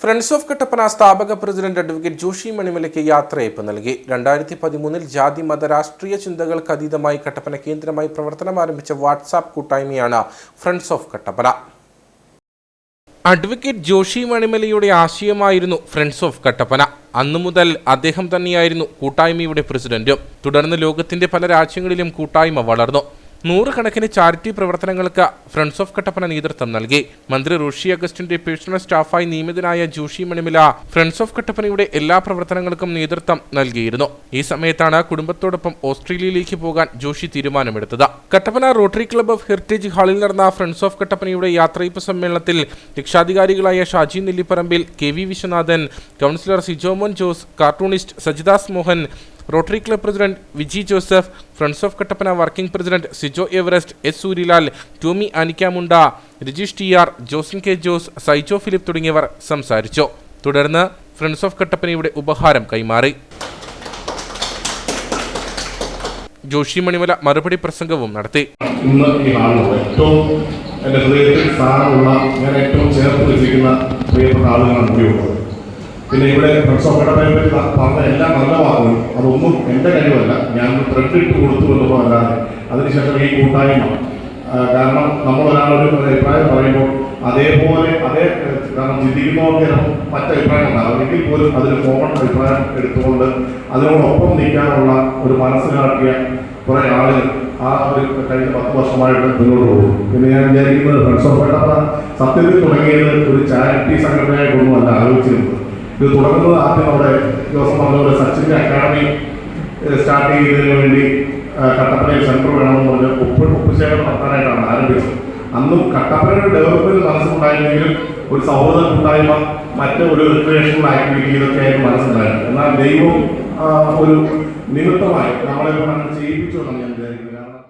Friends of Kattappana സ്ഥാപക president advocate Joshi മണിമലയ്ക്ക് യാത്രയയപ്പ് നൽകി. രണ്ടായിരത്തി പതിമൂന്നിൽ ജാതി മത രാഷ്ട്രീയ ചിന്തകൾക്ക് അതീതമായി കട്ടപ്പന കേന്ദ്രമായി പ്രവർത്തനം ആരംഭിച്ച വാട്സാപ്പ് കൂട്ടായ്മയാണ് friends of Kattappana advocate Joshi മണിമലയുടെ ആശയമായിരുന്നു ഫ്രണ്ട്സ് ഓഫ് കട്ടപ്പന അന്നു മുതൽ അദ്ദേഹം തന്നെയായിരുന്നു കൂട്ടായ്മയുടെ പ്രസിഡന്റും. തുടർന്ന് ലോകത്തിന്റെ പല രാജ്യങ്ങളിലും കൂട്ടായ്മ വളർന്നു. നൂറുകണക്കിന് ചാരിറ്റി പ്രവർത്തനങ്ങൾക്ക് ഫ്രണ്ട്സ് ഓഫ് കട്ടപ്പന നേതൃത്വം നൽകി. മന്ത്രി ഋഷി അഗസ്റ്റിന്റെ പേഴ്സണൽ സ്റ്റാഫായി നിയമിതനായ ജോഷി മണിമില ഫ്രണ്ട്സ് ഓഫ് കട്ടപ്പനയുടെ എല്ലാ പ്രവർത്തനങ്ങൾക്കും നേതൃത്വം നൽകിയിരുന്നു. ഈ സമയത്താണ് കുടുംബത്തോടൊപ്പം ഓസ്ട്രേലിയയിലേക്ക് പോകാൻ ജോഷി തീരുമാനമെടുത്തത്. Kattappana rotary club of heritage ഹാളിൽ നടന്ന ഫ്രണ്ട്സ് ഓഫ് കട്ടപ്പനയുടെ യാത്രയപ്പ് സമ്മേളനത്തിൽ രക്ഷാധികാരികളായ Shaji Nellipparambil K V Viswanathan councillor Sijomon Jose cartoonist Sajidas Mohan rotary club president Viji Joseph friends of Kattappana working president Sijo Everest S Suryalal Tomy Anikkamunda Rajeesh T R Josin K Jose Saijo Philip തുടങ്ങിയവർ സംസാരിച്ചു. തുടർന്ന് friends of കട്ടപ്പനയുടെ ഉപഹാരം കൈമാറി. ജോഷി മണിമല മറുപടി പ്രസംഗവും നടത്തി. ഇന്ന് ഈ ഹാളിലുള്ള ഏറ്റവും ഹൃദയത്തിൽ സ്ഥാനമുള്ള ഞാൻ ഏറ്റവും ചേർത്ത് പ്രിയപ്പെട്ട ആളുകളാണ് പിന്നെ ഇവിടെ ഫ്രണ്ട്സ് ഓഫ് ത- പറഞ്ഞ എല്ലാ നല്ല അതൊന്നും എന്റെ കഴിവല്ല ഞാൻ ത്രെഡ് ഇട്ട് കൊടുത്തു എന്നുള്ളതല്ലാതെ അതിനുശേഷം ഈ കൂട്ടായ്മ. കാരണം നമ്മൾ ഒരു അഭിപ്രായം പറയുമ്പോൾ അതേപോലെ അതേ കാരണം ചിന്തിക്കുന്നവർക്ക് ചിലപ്പോൾ മറ്റ് അഭിപ്രായം ഉണ്ടാകും. എങ്കിൽ പോലും അതിന് കോമൺ അഭിപ്രായം എടുത്തുകൊണ്ട് അതിനോടൊപ്പം നിൽക്കാനുള്ള ഒരു മനസ്സിലാക്കിയ കുറെ ആളുകൾ ആ ഒരു കഴിഞ്ഞ പത്ത് വർഷമായിട്ട് മുന്നോട്ട് പോകും. പിന്നെ ഞാൻ വിചാരിക്കുന്നത് ഫ്രണ്ട്സ് ഓഫ് സത്യത്തിൽ തുടങ്ങിയത് ഒരു ചാരിറ്റി സംഘടനയായിട്ടൊന്നുമല്ല. ഇത് തുടങ്ങുന്നത് ആദ്യം അവിടെ ജോസഫ് പറഞ്ഞ സച്ചിന്റെ അക്കാദമി സ്റ്റാർട്ട് ചെയ്തതിനു വേണ്ടി കട്ടപ്പനയിൽ സെന്റർ വേണമെന്ന് പറഞ്ഞ് ഉപ്പ് ഉപ്പുശേഖരം നടത്താനായിട്ടാണ് ആരംഭിച്ചത്. അന്നും കട്ടപ്പനയുടെ ഡെവലപ്മെന്റ് മനസ്സിലുണ്ടായിരുന്നെങ്കിലും ഒരു സൗഹൃദ കൂട്ടായ്മ മറ്റ് ഒരു റിക്രിയേഷണൽ ആക്ടിവിറ്റി ഇതൊക്കെ ആയിട്ട് മനസ്സിലായിരുന്നു എന്നാൽ ദൈവം ഒരു നിമിത്തമായി നമ്മളെ ചെയ്യിപ്പിച്ചു എന്നാണ് ഞാൻ വിചാരിക്കുന്നത്.